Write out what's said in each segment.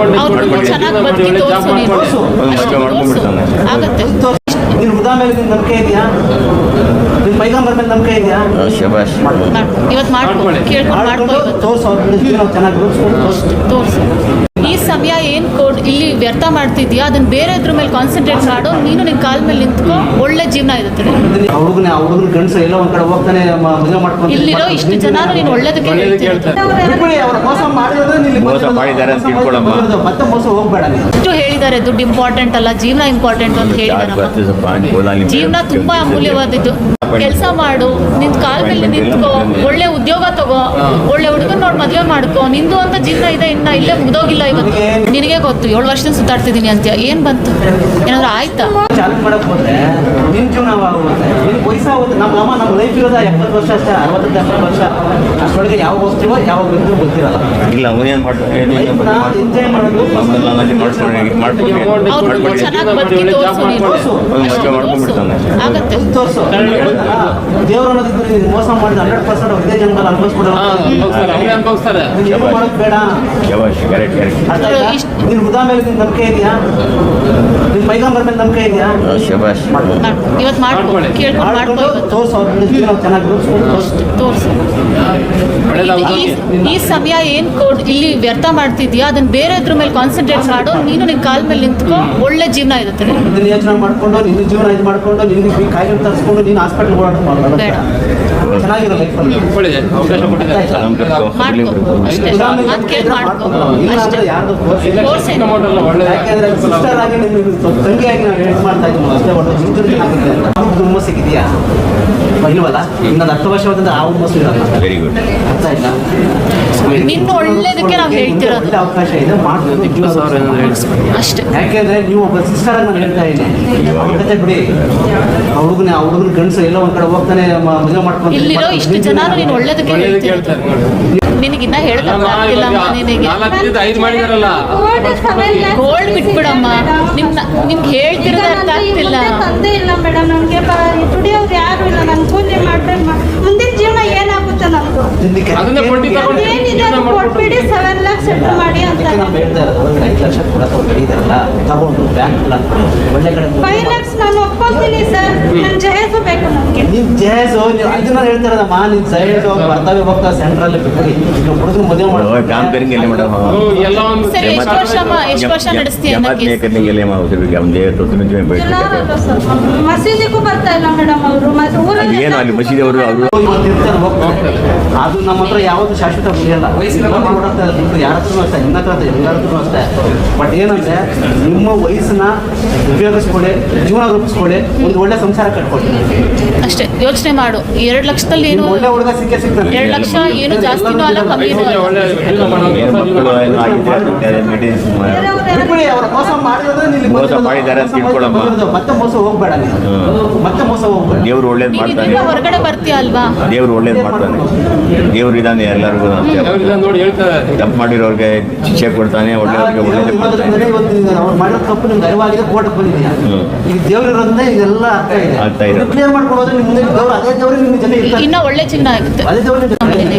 ಅವ್ರು ಚೆನ್ನಾಗಿ ಬದುಕಿ ತೋರಿಸು ನೀನು ತೋರ್ಸು. ಅವ್ನು ಮದುವೆ ಮಾಡ್ಕೊಂಡ್ಬಿಡ್ತಾನೆ. ಆಗತ್ತೆ. ತೋರ್ಸು. ಹುದಾ ಮೇಲೆ ನಿನ್ ನಂಬಿಕೆ ಇದೆಯಾ? ನಿನ್ ಪೈಗಂಬರ್ ಮೇಲೆ ನಂಬಿಕೆ ಇದೆಯಾ? ಶಬಾಷ್. ಇವತ್ತು ಮಾಡ್ಕೊಳ್ಳಿ. ಕೇಳ್ಕೊಂಡು ಮಾಡ್ಕೊಳ್ಳಿ ತೋರ್ಸು ಅವ್ರ ಚೆನ್ನಾಗಿ ತೋರಿಸ್ತೀನಿ ತೋರ್ಸು. ತೋರಿಸು. ಈ ಸಮಯ ಏನು ಕೊಡ್ ಇಲ್ಲಿ ವ್ಯರ್ಥ ಮಾಡ್ತಿದ್ಯಾ? ಅದನ್ನ ಬೇರೆ ಇದ್ರ ಮೇಲೆ ಕಾನ್ಸಂಟ್ರೇಟ್ ಮಾಡೋ. ನೀನು ನಿನ್ನ ಕಾಲ ಮೇಲೆ ನಿಂತ್ಕೊ. ಒಳ್ಳೆ ಜೀವನ ಇರುತ್ತೆ ಆ ಹುಡುಗನ ಆ ಹುಡುಗನ ಗಂಡಸು ಎಲ್ಲೋ ಒಂದ್ ಕಡೆ ಹೋಗ್ತಾನೆ ಮ- ಮದುವೆ ಮಾಡ್ಕೊಂಡು ಇಲ್ಲಿರೋ ಇಷ್ಟು ಜನ ನೀನು ಒಳ್ಳೇದಕ್ಕೆ ಇಷ್ಟು ಹೇಳಿದ್ದಾರೆ ದುಡ್ಡು ಇಂಪಾರ್ಟೆಂಟ್ ಅಲ್ಲ ಜೀವನ ಇಂಪಾರ್ಟೆಂಟ್ ಅಂತ ಹೇಳಿದ್ದಾರೆ ಜೀವನ ತುಂಬಾ ಅಮೂಲ್ಯವಾದದ್ದು. ಕೆಲಸ ಮಾಡು ನಿನ್ ಕಾಲ ಮೇಲೆ ನಿಂತ್ಕೋ ಒಳ್ಳೆ ಉದ್ಯೋಗ ತಗೋ ಒಳ್ಳೆ ಹುಡುಗನ್ ನೋಡಿ ಮದ್ವೆ ಮಾಡ್ಕೋ ನಿಂದು ಅಂತ ಜೀವನ ಇದೆ ಇನ್ನ ಇಲ್ಲೇ ಮುಗ್ದೋಗಿಲ್ಲ ಇವತ್ತು. ನಿನಗೆ ಗೊತ್ತು ಏಳು ವರ್ಷದಿಂದ ಸುತ್ತಾಡ್ತಿದ್ದೀನಿ ಅಂತ ಏನ್ ಬಂತು? ಏನಾದ್ರು ಆಯ್ತಾ? ಇಲ್ಲ ಚೆನ್ನಾಗಿ ಬದುಕಿ ತೋರಿಸು ನೀನು. ಆಗತ್ತೆ. ತೋರ್ಸು. ದೇವ್ರು ಅನ್ನೋದಿದ್ರೆ ನೀನು ಮೋಸ ಮಾಡಿದ ಹಂಡ್ರೆಡ್ ಪರ್ಸೆಂಟ್ ಇದೇ ಜನ್ಮದಲ್ಲಿ ಅನುಭವಿಸ್ಬಿಡಲ್ಲ. ನೀನು ಏನು ಮಾಡೋದು ಬೇಡ. ಶಬಾಷ್ ಕರೆಕ್ಟ್ ಕರೆಕ್ಟ್ ಅರ್ಥ ಆಯ್ತಾ? ಇಷ್ಟ್- ನಿನ್ ಹುದಾ ಮೇಲೆ ನಿನ್ ನಂಬಿಕೆ ಇದೆಯಾ? ನಿನ್ ಪೈಗಂಬರ್ ಮೇಲೆ ನಂಬಿಕೆ ಇದೆಯಾ? ಇವತ್ತು ಮಾಡ್ಕೊ. ಕೇಳ್ಕೊಂಡು ಮಾಡ್ಕೊ ಮಾಡ್ಕೊಂಡು ಇವತ್ತು. ತೋರ್ಸು ಅವ್ರ ಚೆನ್ನಾಗಿ ತೋರಿಸು. ಈ ಸಮಯ ಏನು ಕೊಡ್ ಇಲ್ಲಿ ವ್ಯರ್ಥ ಮಾಡ್ತಿದ್ಯಾ? ಅದನ್ನ ಬೇರೆ ಇದ್ರ ಮೇಲೆ ಕಾನ್ಸಂಟ್ರೇಟ್ ಮಾಡು. ನೀನು ನಿನ್ನ ಕಾಲ ಮೇಲೆ ನಿಂತ್ಕೊ. ಒಳ್ಳೆ ಜೀವನ ಇರುತ್ತೆ. ಯೋಚನೆ ಮಾಡ್ಕೊಂಡು ನಿನ್ನ ಜೀವನ ಇದು ಮಾಡ್ಕೊಂಡು ನಿನ್ನ ಈ ಕಾಯಿಲೆ ತರಿಸ್ಕೊಂಡು ನೀನು ಹಾಸ್ಪಿಟಲ್ ಆಗಿ ನಿನ್ನ ತಂಗಿಯಾಗಿ ಅಷ್ಟೇ ಒಟ್ಟು ಹುಮ್ಮಸ್ ಸಿಗಿದೆಯಾ ಇಲ್ವಲ್ಲ ಇನ್ನೊಂದು ಹತ್ತು ವರ್ಷವಾದ್ರೆ ಆ ಹುಮ್ಮಸ್ ಇರಲ್ಲ ವೆರಿ ಗುಡ್ ಅರ್ಥ ಆಯ್ತಾ ನಿನ್ನ ಒಳ್ಳೇದಕ್ಕೆ ನಾವು ಹೇಳ್ತಿರೋದು ಅವಕಾಶ ಇದೆ ಮಾಡ್ಬೋದು ಅಷ್ಟೇ ಯಾಕೆಂದ್ರೆ ನೀವು ಒಬ್ಬ ಸಿಸ್ಟರ್ ಆಗಿ ನಾನು ಹೇಳ್ತಾ ಇದ್ದೀನಿ ಬಿಡಿ ಹುಡುಗನ ಆ ಹುಡುಗನ ಗಂಡಸು ಎಲ್ಲೋ ಒಂದ್ ಕಡೆ ಹೋಗ್ತಾನೆ ಮದುವೆ ಮಾಡ್ಕೊಂಡು ಇಲ್ಲಿರೋ ಇಷ್ಟು ಜನರು ನೀನು ಒಳ್ಳೇದಕ್ಕೆ ನಿನಗಿನ್ನ ನಿನಗೆ. ಐದು ಮಾಡಿದಾರಲ್ಲ. ಗೋಲ್ಡ್ ಬಿಟ್ಬಿಡಮ್ಮ. ನಿಮ್ ನಿಮ್ಗೆ ಹೇಳ್ತಿರೋದು ಅರ್ಥ ಆಗ್ತಿಲ್ಲ. ತಂದೆ ಇಲ್ಲ ಮೇಡಮ್ ದುಡಿಯೋರು ಯಾರು ಇಲ್ಲ. ನಾನು ಪೂಜೆ ಮಾಡ್ಬೇಕು ಮುಂದಿನ ಜೀವನ ಏನಾಗುತ್ತೆ ನಮ್ದು? ಏನಿದೆ ಕೊಟ್ಬಿಡಿ. ಸೆವೆನ್ ಲ್ಯಾಕ್ ಸೆಟ್ಲ್ ಮಾಡಿ ಅಂತ. ಹೇಳ್ತಾ ಇರೋದು ಐದು ಲಕ್ಷ ತಗೊಂಡು ಬ್ಯಾಂಕ್ ಒಳ್ಳೆ ಕಡೆ ಫೈವ್ ಲ್ಯಾಕ್ಸ್ ಸರ್. ನನ್ ಬೇಕು ನೀವು ನೀವು ಅದನ್ನ ಹೇಳ್ತಾರಮ್ಮ ನೀವು ಜಯಸು ಭರ್ತವ್ಯ ಬರ್ತಾವೆ ಹೋಗ್ತಾ ಸೆಂಟ್ರಲ್ ಹುಡುಗನ ಮದುವೆ ಮಾಡೋ ಕ್ಯಾಂಪೇರಿಂಗ್ ಎಲ್ಲ ಮೇಡಮ್? ಸರ್ ಮಸೀದಿಗೂ ಬರ್ತಾ ಇಲ್ಲ ಮೇಡಮ್ ಅವರು. ಏನು ಅಲ್ಲಿ ಮಸೀದಿ ಅವರು ಅವರು ಅದು ನಮ್ಮ ಹತ್ರ ಶಾಶ್ವತ ಮುಗಿಯಲ್ಲ ವಯಸ್ಸಿನ ಅಷ್ಟೇ ಅಷ್ಟೇ. ಬಟ್ ಏನಂದ್ರೆ ನಿಮ್ಮ ವಯಸ್ಸನ್ನ ಉಪಯೋಗಿಸ್ಕೊಳ್ಳಿ ಜೀವನ ರೂಪಿಸ್ಕೊಳ್ಳಿ. ಒಂದು ಒಳ್ಳೆ ಸಂಸಾರ ಕಟ್ಕೊಳ್ತೀನಿ ಅಷ್ಟೇ ಯೋಚನೆ ಮಾಡು. ಎರಡು ಲಕ್ಷದಲ್ಲಿ ಏನು ಒಳ್ಳೆ ಹುಡುಗ ಸಿಕ್ಕೇ ಸಿಗ್ತಾನೆ ಎರಡು ಲಕ್ಷ ಏನು ಜಾಸ್ತಿ ಅಲ್ಲ ಕಮ್ಮಿನೂ ಬಿಟ್ಬಿಡಿ, ಅವ್ರು ಮೋಸ ಮಾಡಿದ್ದಾರೆ ಅಂತ ತಿಳ್ಕೊಳಮ್ಮ. ಮತ್ತೆ ಮೋಸ ಹೋಗ್ಬೇಡ ನೀನು ಮತ್ತೆ ಮೋಸ ಹೋಗ್ಬೇಡ. ದೇವ್ರು ಒಳ್ಳೇದ್ ನೀನು ಮಾಡ್ತಾನೆ ಹೊರಗಡೆ ಬರ್ತೀಯ ಅಲ್ವಾ? ದೇವ್ರು ಒಳ್ಳೇದ್ ಮಾಡ್ತಾನೆ ದೇವ್ರು ಇದ್ದಾನೆ ಎಲ್ಲರಿಗೂ ಅವ್ರೆಲ್ಲ ನೋಡಿ ಹೇಳ್ತಾರೆ. ತಪ್ಪು ಮಾಡಿರೋರ್ಗೆ ಶಿಕ್ಷೆ ಕೊಡ್ತಾನೆ ಒಳ್ಳೆಯವ್ರಿಗೆ ಒಳ್ಳೆ ಮಾಡ್ತಾನೆ ಇವತ್ತಿನ ಇವತ್ತು ನೀನು ಅವ್ರು ಮಾಡಿರೋ ತಪ್ಪು ನಿಮ್ಗೆ ಅರಿವಾಗಿದೆ ಕೋರ್ಟ್ ಬಂದಿದ್ಯಾ ಹ್ಮ್. ಈಗ ದೇವ್ರು ಇರೋದ್ರಿಂದ ಇದೆಲ್ಲ ಅರ್ಥ ಇದೆ. ಅರ್ಥ ಇದೆ. ಕ್ಲಿಯರ್ ಮಾಡ್ಕೊಳ್ಳೋದ್ರೆ ನಿಮ್ಮ ಮುಂದೆ ದೇವ್ರು ಅದೇ ದೇವ್ರು ನಿಮ್ಮ ಜೊತೆ ಇರ್ತಾರೆ. ಇನ್ನ ಒಳ್ಳೆ ಚಿನ್ನ ಆಗುತ್ತೆ. ಅದೇ ದೇವ್ರು ನಿಮ್ಮ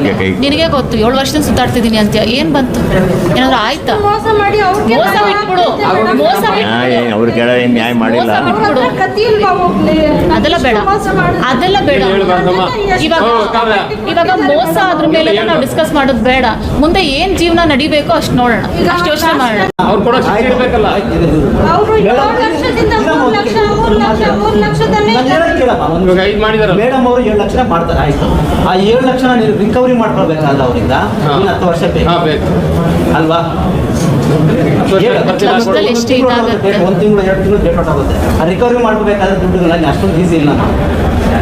ಜೊತೆ ನಿನಗೆ ಗೊತ್ತು ಏಳು ವರ್ಷದಿಂದ ಸುತ್ತಾಡ್ತಿದ್ದೀನಿ ಅಂತ ಏನ್ ಬಂತು? ಏನಾದ್ರು ಆಯ್ತಾ? ಮೋಸ ಮಾಡಿ ಅವ್ರಿಗೆ ಮೋಸ ಬಿಟ್ಬಿಡು. ಮೋಸ ನ್ಯಾಯ ಅವ್ರ ಕೆಳ ಏನು ನ್ಯಾಯ ಮಾಡಿಲ್ಲ. ಬಿಟ್ಬಿಡು. ಅದೆಲ್ಲ ಬೇಡ. ಅದೆಲ್ಲ ಬೇಡ. ಇವಾಗ ಮೋಸ ಅದ್ರ ಮೇಲೆ ನಾವು ಡಿಸ್ಕಸ್ ಮಾಡೋದು ಬೇಡ. ಮುಂದೆ ಏನ್ ಜೀವನ ನಡಿಬೇಕೋ ಅಷ್ಟು ನೋಡೋಣ. ಅಷ್ಟು ಯೋಚನೆ ಮಾಡೋಣ. ಅವ್ರು ಕೊಡೋ ಇವಾಗ ಐದು ಮಾಡಿದಾರಲ್ಲ. ಮೇಡಮ್ ಅವರು ಏಳು ಲಕ್ಷ ಮಾಡ್ತಾರೆ ಆಯ್ತು. ಆ ಏಳು ಲಕ್ಷ ನೀವು ರಿಕವರಿ ಮಾಡ್ಕೊಳ್ಬೇಕಲ್ಲ ಅವರಿಂದ ಹತ್ತು ವರ್ಷ ಬೇಕು. ಅಲ್ವಾ? ಒಂದು ತಿಂಗಳು ಎರಡು ತಿಂಗಳು ಡೇಟ್ ಆಗುತ್ತೆ ಆ ರಿಕವರಿ ಮಾಡ್ಬೇಕಾದ್ರೆ ದುಡ್ಡುಗಳನ್ನ ಅಷ್ಟೊಂದು ಈಸಿ ಇಲ್ಲ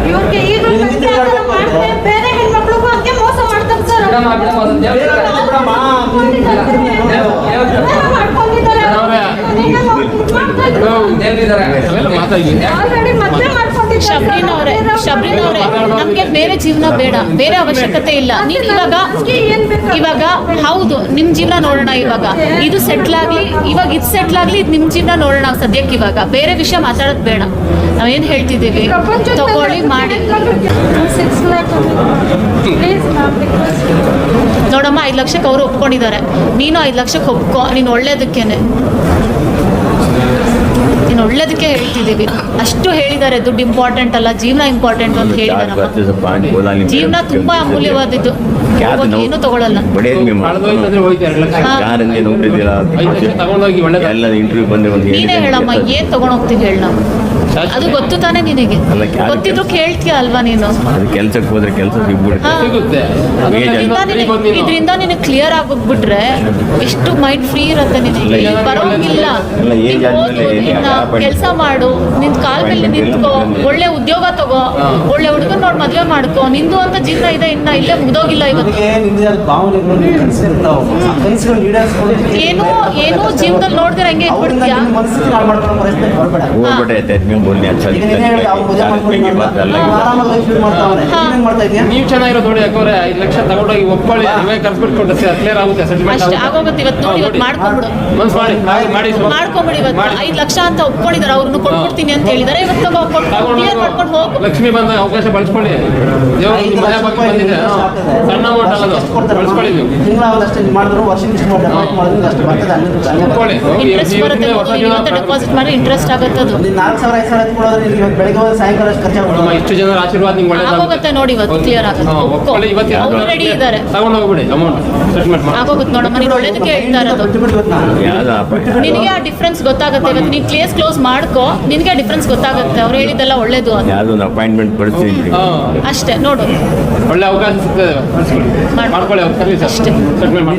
ಇವ್ರಿಗೆ ಈಗಲೂ ನೀವು ಕತ್ತಿ ಹಿಂದೆ ಆ ಥರ ಹೇಳ್ಬೇಕು ಮಾಡ್ತಾರೆ ಬೇರೆ ಹೆಣ್ಮಕ್ಳಿಗೂ ಹಂಗೆ ಮೋಸ ಮಾಡ್ತಾರೆ ಸರ್ ಬೇರೆ ಬಿಡಮ್ಮ, ಮಾಡ್ಕೊಂಡಿದ್ದಾರೆ ಅವ್ರೆ. ಅದನ್ನ ಮಾಡ್ತಾ ಶಬರಿನ್ ಅವ್ರೆ. ಶಬ್ರಿನ್ ಅವರೇ ನಮಗೆ ಬೇರೆ ಜೀವನ ಬೇಡ. ಬೇರೆ ಅವಶ್ಯಕತೆ ಇಲ್ಲ. ನೀವು ಇವಾಗ ಇವಾಗ ಹೌದು ನಿಮ್ಮ ಜೀವನ ನೋಡೋಣ ಇವಾಗ. ಇದು ಸೆಟ್ಲ್ ಆಗಲಿ ಇವಾಗ ಇದು ಸೆಟ್ಲ್ ಆಗ್ಲಿ ಇದು ನಿಮ್ ಜೀವನ ನೋಡೋಣ ಸದ್ಯಕ್ಕೆ ಇವಾಗ. ಬೇರೆ ವಿಷಯ ಮಾತಾಡೋದು ಬೇಡ. ನಾವೇನು ಹೇಳ್ತಿದ್ದೀವಿ? ತಗೊಳ್ಳಿ ಮಾಡಿ. ನೋಡಮ್ಮ ಐದು ಲಕ್ಷಕ್ಕೆ ಅವರು ಒಪ್ಕೊಂಡಿದ್ದಾರೆ. ನೀನು ಐದು ಲಕ್ಷಕ್ಕೆ ಒಪ್ಕೊ. ನೀನು ಒಳ್ಳೇದಕ್ಕೇನೆ. ಅದನ್ನ ಒಳ್ಳೇದಕ್ಕೆ ಹೇಳ್ತಿದ್ದೀವಿ. ಅಷ್ಟು ಹೇಳಿದ್ದಾರೆ ದುಡ್ಡು ಇಂಪಾರ್ಟೆಂಟ್ ಅಲ್ಲ ಜೀವನ ಇಂಪಾರ್ಟೆಂಟ್ ಅಂತ ಹೇಳಿದಾರಮ್ಮ ಜೀವನ ತುಂಬಾ ಅಮೂಲ್ಯವಾದದ್ದು. ಏನು ತಗೊಳಲ್ಲ. ನೀನೇ ಹೇಳಮ್ಮ ಏನ್ ತಗೊಂಡೋಗ್ತೀವಿ ಹೇಳ ನಾವು. ಅದು ಗೊತ್ತು ತಾನೇ ನಿನಗೆ. ಗೊತ್ತಿದ್ರು ಕೇಳ್ತೀಯ ಅಲ್ವಾ ನೀನು? ಕೆಲ್ಸಕ್ಕೆ ಹೋದ್ರೆ ಕೆಲಸ ಸಿಗ್ಬಿಡುತ್ತೆ. ಇದರಿಂದ ನಿನಗೆ ಕ್ಲಿಯರ್ ಆಗೋಗ್ಬಿಟ್ರೆ ಎಷ್ಟು ಮೈಂಡ್ ಫ್ರೀ ಇರುತ್ತೆ ನಿನಗೆ. ಬರೋಂಗಿಲ್ಲ ಕೆಲಸ ಮಾಡು ನಿನ್ ಕಾಲ ಮೇಲೆ ನಿಂತ್ಕೋ ಒಳ್ಳೆ ಉದ್ಯೋಗ ತಗೋ ಒಳ್ಳೆ ಹುಡುಗನ್ ನೋಡಿ ಮದ್ವೆ ಮಾಡ್ಕೋ ನಿಂದು ಅಂತ ಜೀವನ ಇದೆ ಇನ್ನ ಇಲ್ಲೇ ಮುಗ್ದೋಗಿಲ್ಲ ಇವತ್ತು. ಏನು ಏನು ಜೀವನದಲ್ಲಿ ನೋಡ್ದಿರ ಹಂಗೆ ಇಟ್ಬಿಡ್ತೀಯಾ? ನೀವು ಐದು ಅಷ್ಟೇ ಆಗೋಗುತ್ತೆ ಇವತ್ತು ನೋಡಿ ಇವತ್ತು ಮಾಡ್ಕೊಂಡ್ಬಿಡು ಮನ್ಸು ಮಾಡಿ ಇವತ್ತು. ಐದು ಲಕ್ಷ ಅಂತ ಒಪ್ಕೊಂಡಿದ್ದಾರೆ ಅವ್ರನ್ನು ಕೊಟ್ಬಿಡ್ತೀನಿ ಅಂತ ಹೇಳಿದ್ದಾರೆ. ಇವತ್ತು ಕ್ಲಿಯರ್ ಮಾಡ್ಕೊಂಡು ಹೋಗು. ಲಕ್ಷ್ಮಿ ಬಂದ ಅವಕಾಶ ಬಳಸ್ಕೊಳ್ಳಿ. ಸಣ್ಣ ಡೆಪಾಸಿಟ್ ಇಂಟ್ರೆಸ್ಟ್ ಬರುತ್ತೆ ಇವತ್ತು ಮಾಡಿ ಇಂಟ್ರೆಸ್ಟ್ ಆಗುತ್ತೆ ಅದು ನೀನು ನಾಲ್ಕು ಸಾವಿರ ಐದು ಸಾವಿರ ಇವತ್ತು ಬೆಳಗ್ಗೆ ಹೋದ್ರೆ ಸಾಯಂಕಾಲ ಅಷ್ಟು ಇಷ್ಟು ಜನರ ಆಶೀರ್ವಾದ ನಿಮ್ಗೆ ಆಗೋಗುತ್ತೆ ನೋಡಿ ಇವತ್ತು ಕ್ಲಿಯರ್ ಆಗುತ್ತೆ. ಹಾ, ಇವತ್ತು ಅವ್ರು ರೆಡಿ ಇದ್ದಾರೆ. ತಗೊಂಡು ಹೋಗ್ಬಿಡಿ ಅಮೌಂಟ್ ಸೆಟ್ಲ್ಮೆಂಟ್ ಆಗೋಗುತ್ತೆ ನೋಡಮ್ಮ ನೀನು ಒಳ್ಳೇದಕ್ಕೆ ಹೇಳ್ತಾ ಇರೋದು. ಬಿಟ್ಟು ಬಿಟ್ಟು ಇವತ್ತು ನಾನು ಯಾವ್ದು ನಿನಗೆ ಆ ಡಿಫ್ರೆನ್ಸ್ ಗೊತ್ತಾಗುತ್ತೆ. ಇವತ್ತು ನೀವು ಕೇಸ್ ಕ್ಲೋಸ್ ಮಾಡ್ಕೋ ನಿನಗೆ ಡಿಫ್ರೆನ್ಸ್ ಗೊತ್ತಾಗುತ್ತೆ. ಅವ್ರು ಹೇಳಿದ್ದೆಲ್ಲ ಒಳ್ಳೇದು ಅಂತ. ಯಾವ್ದು ಅಪಾಯಿಂಟ್ಮೆಂಟ್ ಬರ್ತೀನಿ ಅಷ್ಟೇ ನೋಡು. ಒಳ್ಳೆ ಅವಕಾಶ ಸಿಗ್ತದೆ. ಮಾಡ್ಕೊಳ್ಳಿ ಅವ್ರು ಅಷ್ಟೇ.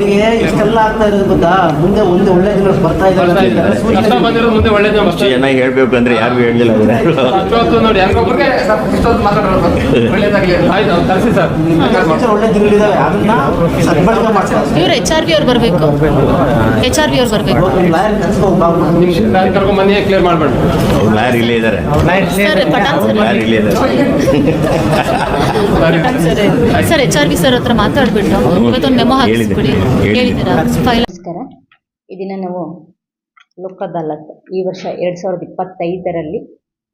ನಿನಗೆ ಇಷ್ಟೆಲ್ಲ ಆಗ್ತಾ ಇರೋದು ಗೊತ್ತಾ? ಮುಂದೆ ಒಂದು ಒಳ್ಳೆ ದಿನ ಬರ್ತಾ. ಕಷ್ಟ ಬಂದಿರೋದು ಮುಂದೆ ಒಳ್ಳೆ ದಿನ ಅಷ್ಟು ಚೆನ್ನಾಗಿ ಹೇಳ್ಬೇಕು ಅಂದ್ರೆ ಯಾರಿಗೂ ಹೇಳಿಲ್ಲ ಅಷ್ಟೊತ್ತು ನೋಡಿ ಯಾರಿಗೊಬ್ಬರಿಗೆ ಇಷ್ಟೊತ್ತು ಮಾತಾಡೋದು ಒಳ್ಳೇದಾಗಲಿ ಆಯ್ತು ಅವ್ರು ಕರೆಸಿ ಸರ್. ಒಳ್ಳೆ ದಿನಗಳಿದಾವೆ. ಅದನ್ನ ಸದ್ಬಳಕೆ ಮಾಡ್ತಾರೆ. ಇವ್ರು ಎಚ್ ಆರ್ ಬಿ ಅವ್ರು ಬರಬೇಕು. ಎಚ್ ಆರ್ ಬಿ ಅವ್ರು ಬರ್ಬೇಕು. ಲಾಯರ್ ಕನ್ಸ್ಕೊಂಡು ನಿಮ್ಗೆ ಬ್ಯಾಂಕ್ ಕರ್ಕೊಂಡ್ ಬನ್ನಿ ಕ್ಲಿಯರ್ ಮಾಡ್ಬೇಡಿ. ಅವ್ರು ಯಾರು ಇಲ್ಲೇ ಇದ್ದಾರೆ ಸರ್ ಸರ್. ಯಾರು ಇಲ್ಲೇ ಇದ್ದಾರೆ ಸರಿ. ಎಚ್ ಆರ್ ಬಿ ಸರ್ ಹತ್ರ ಮಾತಾಡ್ಬಿಟ್ಟು ಇವತ್ತೊಂದು ಮೆಮೊ ಹಾಕಿಸ್ಬಿಡಿ. ಹೇಳಿದೆ. ಹೇಳಿದ್ದೀರಾ ಫೈಲ್ ಇದನ್ನ ನಾವು ಲೋಕ್ ಅದಾಲತ್ ಈ ವರ್ಷ ಎರಡ್ ಸಾವಿರದ ಇಪ್ಪತ್ತೈದರಲ್ಲಿ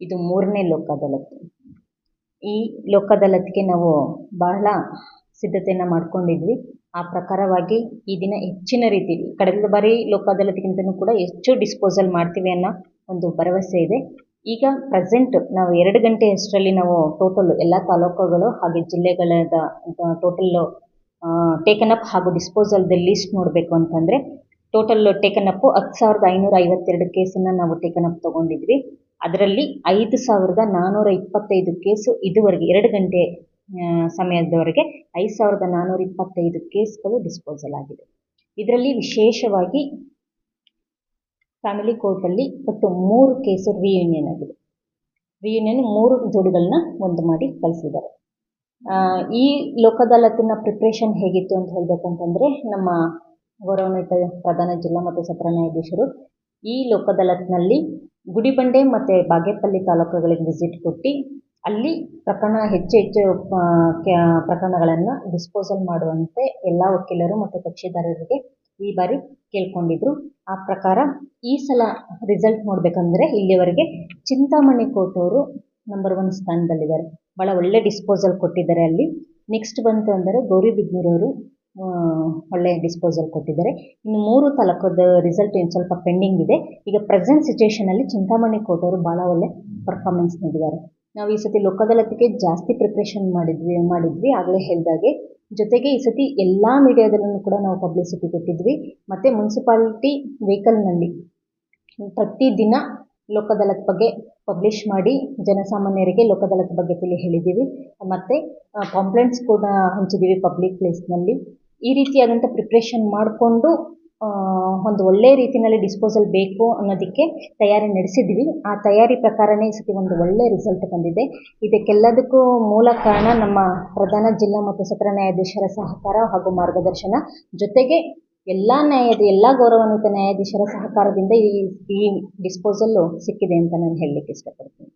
ಇದು ಮೂರನೇ ಲೋಕ್ ಅದಾಲತ್ ಈ ಲೋಕ್ ಅದಾಲತ್ಗೆ ನಾವು ಬಹಳ ಸಿದ್ಧತೆಯನ್ನು ಮಾಡ್ಕೊಂಡಿದ್ವಿ. ಆ ಪ್ರಕಾರವಾಗಿ ಈ ದಿನ ಹೆಚ್ಚಿನ ರೀತಿಯಲ್ಲಿ ಕಳೆದ ಬಾರಿ ಲೋಕ್ ಕೂಡ ಹೆಚ್ಚು ಡಿಸ್ಪೋಸಲ್ ಮಾಡ್ತೀವಿ ಅನ್ನೋ ಒಂದು ಭರವಸೆ ಇದೆ. ಈಗ ಪ್ರೆಸೆಂಟ್ ನಾವು ಎರಡು ಗಂಟೆ ಅಷ್ಟರಲ್ಲಿ ನಾವು ಟೋಟಲ್ ಎಲ್ಲ ತಾಲೂಕುಗಳು ಹಾಗೆ ಜಿಲ್ಲೆಗಳಾದ ಟೋಟಲ್ ಟೇಕನ್ ಅಪ್ ಹಾಗೂ ಡಿಸ್ಪೋಸಲ್ದ ಲಿಸ್ಟ್ ನೋಡಬೇಕು ಅಂತಂದರೆ ಟೋಟಲ್ ಟೇಕನ್ ಅಪ್ ಹತ್ತು ಸಾವಿರದ ಐನೂರ ಐವತ್ತೆರಡು ಕೇಸನ್ನು ನಾವು ಟೇಕನ್ ಅಪ್ ತೊಗೊಂಡಿದ್ವಿ. ಅದರಲ್ಲಿ ಐದು ಸಾವಿರದ ನಾನ್ನೂರ ಇಪ್ಪತ್ತೈದು ಕೇಸು ಇದುವರೆಗೆ ಎರಡು ಗಂಟೆ ಸಮಯದವರೆಗೆ ಐದು ಸಾವಿರದ ನಾನ್ನೂರ ಇಪ್ಪತ್ತೈದು ಕೇಸ್ಗಳು ಡಿಸ್ಪೋಸಲ್ ಆಗಿದೆ. ಇದರಲ್ಲಿ ವಿಶೇಷವಾಗಿ ಫ್ಯಾಮಿಲಿ ಕೋರ್ಟಲ್ಲಿ ಒಟ್ಟು ಮೂರು ಕೇಸು ರಿಯೂನಿಯನ್ ಆಗಿದೆ. ರಿಯೂನಿಯನ್ ಮೂರು ಜೋಡಿಗಳನ್ನ ಒಂದು ಮಾಡಿ ಕಳಿಸಿದ್ದಾರೆ. ಈ ಲೋಕ ಪ್ರಿಪ್ರೇಷನ್ ಹೇಗಿತ್ತು ಅಂತ ಹೇಳ್ಬೇಕಂತಂದರೆ ನಮ್ಮ ಗೌರವಾನ್ವಿತ ಪ್ರಧಾನ ಜಿಲ್ಲಾ ಮತ್ತು ಸತ್ರ ನ್ಯಾಯಾಧೀಶರು ಈ ಲೋಕದಾಲತ್ನಲ್ಲಿ ಗುಡಿಬಂಡೆ ಮತ್ತು ಬಾಗೇಪಲ್ಲಿ ತಾಲೂಕುಗಳಿಗೆ ವಿಸಿಟ್ ಕೊಟ್ಟು ಅಲ್ಲಿ ಪ್ರಕರಣ ಹೆಚ್ಚು ಹೆಚ್ಚು ಪ್ರಕರಣಗಳನ್ನು ಡಿಸ್ಪೋಸಲ್ ಮಾಡುವಂತೆ ಎಲ್ಲ ವಕೀಲರು ಮತ್ತು ಕಕ್ಷಿದಾರರಿಗೆ ಈ ಬಾರಿ ಕೇಳ್ಕೊಂಡಿದ್ರು. ಆ ಪ್ರಕಾರ ಈ ಸಲ ರಿಸಲ್ಟ್ ನೋಡಬೇಕಂದ್ರೆ ಇಲ್ಲಿವರೆಗೆ ಚಿಂತಾಮಣಿ ಕೋರ್ಟ್ ಅವರು ನಂಬರ್ ಒನ್ ಸ್ಥಾನದಲ್ಲಿದ್ದಾರೆ. ಭಾಳ ಒಳ್ಳೆ ಡಿಸ್ಪೋಸಲ್ ಕೊಟ್ಟಿದ್ದಾರೆ ಅಲ್ಲಿ. ನೆಕ್ಸ್ಟ್ ಬಂತು ಅಂದರೆ ಗೌರಿಬಿದನೂರವರು ಒಳ್ಳೆಯ ಒಳ್ಳೆ ಡಿಸ್ಪೋಸಲ್ ಕೊಟ್ಟಿದ್ದಾರೆ. ಇನ್ನು ಮೂರು ತಾಲೂಕದ ರಿಸಲ್ಟ್ ಏನು ಸ್ವಲ್ಪ ಪೆಂಡಿಂಗ್ ಇದೆ. ಈಗ ಪ್ರೆಸೆಂಟ್ ಸಿಚುವೇಶನಲ್ಲಿ ಚಿಂತಾಮಣಿ ಕೋರ್ಟ್ ಅವರು ಭಾಳ ಒಳ್ಳೆ ಪರ್ಫಾರ್ಮೆನ್ಸ್ ನೀಡಿದ್ದಾರೆ. ನಾವು ಈ ಸತಿ ಲೋಕದಾಲತ್ಗೆ ಜಾಸ್ತಿ ಪ್ರಿಪ್ರೇಷನ್ ಮಾಡಿದ್ವಿ ಮಾಡಿದ್ವಿ. ಆಗಲೇ ಹೇಳಿದಾಗೆ, ಜೊತೆಗೆ ಈ ಸತಿ ಎಲ್ಲ ಮೀಡಿಯಾದಲ್ಲೂ ಕೂಡ ನಾವು ಪಬ್ಲಿಸಿಟಿ ಕೊಟ್ಟಿದ್ವಿ. ಮತ್ತು ಮುನ್ಸಿಪಾಲಿಟಿ ವೆಹಿಕಲ್ನಲ್ಲಿ ಪ್ರತಿ ದಿನ ಲೋಕ್ ಅದಾಲತ್ ಬಗ್ಗೆ ಪಬ್ಲಿಷ್ ಮಾಡಿ ಜನಸಾಮಾನ್ಯರಿಗೆ ಲೋಕದಲತ್ ಬಗ್ಗೆ ತಿಳಿ ಹೇಳಿದ್ದೀವಿ. ಮತ್ತು ಕಾಂಪ್ಲೇಂಟ್ಸ್ ಕೂಡ ಹಂಚಿದ್ದೀವಿ ಪಬ್ಲಿಕ್ ಪ್ಲೇಸ್ನಲ್ಲಿ ಈ ರೀತಿಯಾದಂಥ ಪ್ರಿಪ್ರೇಷನ್ ಮಾಡಿಕೊಂಡು ಒಂದು ಒಳ್ಳೆ ರೀತಿಯಲ್ಲಿ ಡಿಸ್ಪೋಸಲ್ ಬೇಕು ಅನ್ನೋದಕ್ಕೆ ತಯಾರಿ ನಡೆಸಿದ್ವಿ. ಆ ತಯಾರಿ ಪ್ರಕಾರನೇ ಈ ಸತಿ ಒಂದು ಒಳ್ಳೆ ರಿಸಲ್ಟ್ ಬಂದಿದೆ. ಇದಕ್ಕೆಲ್ಲದಕ್ಕೂ ಮೂಲ ಕಾರಣ ನಮ್ಮ ಪ್ರಧಾನ ಜಿಲ್ಲಾ ಮತ್ತು ಸತ್ರ ನ್ಯಾಯಾಧೀಶರ ಸಹಕಾರ ಹಾಗೂ ಮಾರ್ಗದರ್ಶನ. ಜೊತೆಗೆ ಎಲ್ಲ ನ್ಯಾಯಾಧಿ ಎಲ್ಲ ಗೌರವಾನ್ವಿತ ನ್ಯಾಯಾಧೀಶರ ಸಹಕಾರದಿಂದ ಈ ಈ ಡಿಸ್ಪೋಸಲ್ಲು ಸಿಕ್ಕಿದೆ ಅಂತ ನಾನು ಹೇಳಲಿಕ್ಕೆ ಇಷ್ಟಪಡ್ತೀನಿ.